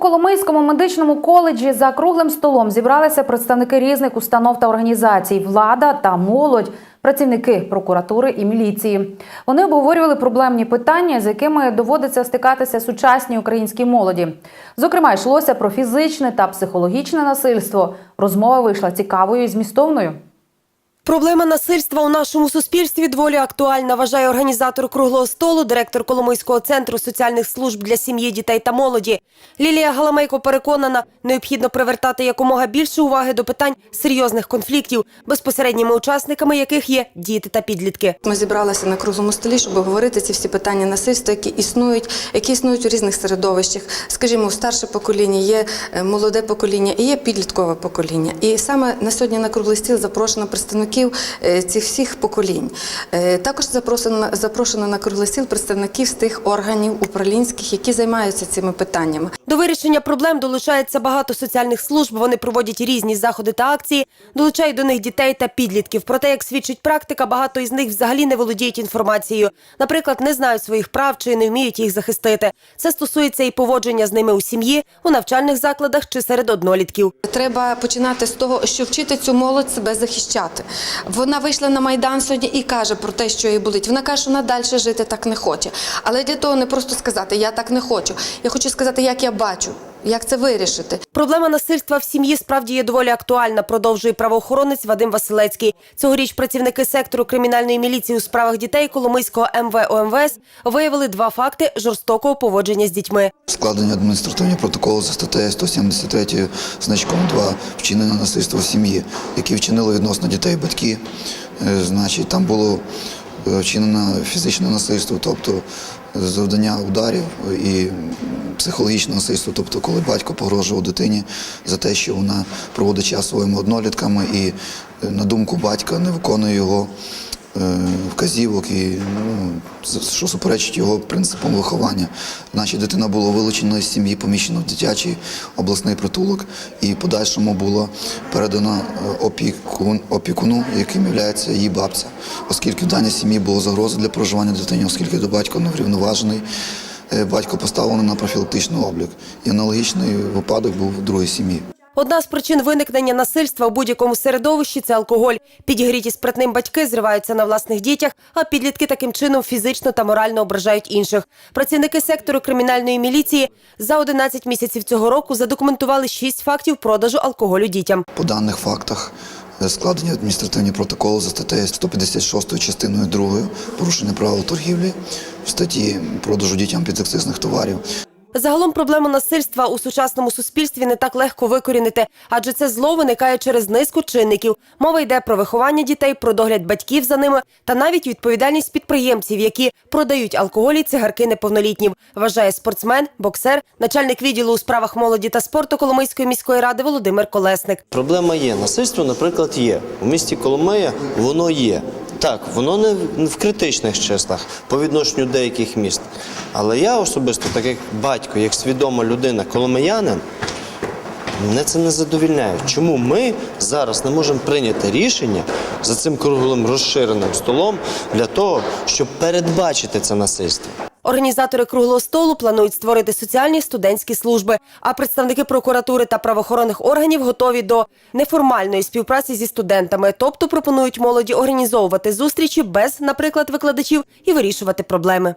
Коломийському медичному коледжі за круглим столом зібралися представники різних установ та організацій, влада та молодь, працівники прокуратури і міліції. Вони обговорювали проблемні питання, з якими доводиться стикатися сучасній українській молоді. Зокрема, йшлося про фізичне та психологічне насильство. Розмова вийшла цікавою і змістовною. Проблема насильства у нашому суспільстві доволі актуальна, вважає організатор круглого столу, директор Коломийського центру соціальних служб для сім'ї, дітей та молоді. Лілія Галамейко переконана, необхідно привертати якомога більше уваги до питань серйозних конфліктів, безпосередніми учасниками яких є діти та підлітки. Ми зібралися на круглому столі, щоб говорити ці всі питання насильства, які існують, які існують у різних середовищах. Скажімо, у старше покоління є е, молоде покоління і є підліткове покоління. І саме на сьогодні на круглий стіл запрошено представників е, цих всіх поколінь. Е, Також запрошено, запрошено на круглий стіл представників з тих органів управлінських, які займаються цими питаннями. До вирішення проблем долучається багато соціальних служб. Вони проводять різні заходи та акції, долучають до них дітей та підлітків. Проте, як свідчить практика, багато із них взагалі не володіють інформацією. Наприклад, не знають своїх прав чи не вміють їх захистити. Це стосується і поводження з ними у сім'ї, у навчальних закладах чи серед однолітків. Треба починати з того, що вчити цю молодь себе захищати. Вона вийшла на майдан сьогодні і каже про те, що їй болить. Вона каже, що вона далі жити так не хоче. Але для того не просто сказати Я так не хочу. Я хочу сказати, як я бачу, як це вирішити. Проблема насильства в сім'ї справді є доволі актуальна, продовжує правоохоронець Вадим Василецький. Цьогоріч працівники сектору кримінальної міліції у справах дітей Коломийського МВ ОМВС виявили два факти жорстокого поводження з дітьми. Складення адміністративного протоколу за статтею 173 значком 2 вчинення насильства в сім'ї, які вчинили відносно дітей батьки. Е, Значить, там було е, вчинено фізичне насильство, тобто завдання ударів і психологічне насильство, тобто коли батько погрожував дитині за те, що вона проводить час своїми однолітками і е, на думку батька не виконує його вказівок і ну, що суперечить його принципам виховання. Значить, дитина була вилучена з сім'ї, поміщена в дитячий обласний притулок і подальшому було передано е, опікун, опікуну, яким є її бабця, оскільки в даній сім'ї було загроза для проживання дитини, оскільки до батька неврівноважений. е, Батько поставлений на профілактичний облік. І аналогічний випадок був в другій сім'ї. Одна з причин виникнення насильства у будь-якому середовищі це алкоголь. Підігріті спритним батьки зриваються на власних дітях, а підлітки таким чином фізично та морально ображають інших. Працівники сектору кримінальної міліції за 11 місяців цього року задокументували 6 фактів продажу алкоголю дітям. По даних фактах е, складені адміністративні протоколи за статтею 156 частиною 2 порушення правил торгівлі в статті продажу дітям підакцизних товарів. Загалом проблему насильства у сучасному суспільстві не так легко викорінити, адже це зло виникає через низку чинників. Мова йде про виховання дітей, про догляд батьків за ними та навіть відповідальність підприємців, які продають алкоголь і цигарки неповнолітнім. Вважає спортсмен, боксер, начальник відділу у справах молоді та спорту Коломийської міської ради Володимир Колесник. Проблема є. Насильство, наприклад, є. У місті Коломия воно є. Так, воно не в критичних числах по відношенню деяких міст. Але я особисто, так як батько, як свідома людина, коломиянин, мене це не задовільняє. Чому ми зараз не можемо прийняти рішення за цим круглим розширеним столом для того, щоб передбачити це насильство? Організатори круглого столу планують створити соціальні студентські служби. А представники прокуратури та правоохоронних органів готові до неформальної співпраці зі студентами, тобто пропонують молоді організовувати зустрічі без, наприклад, викладачів і вирішувати проблеми.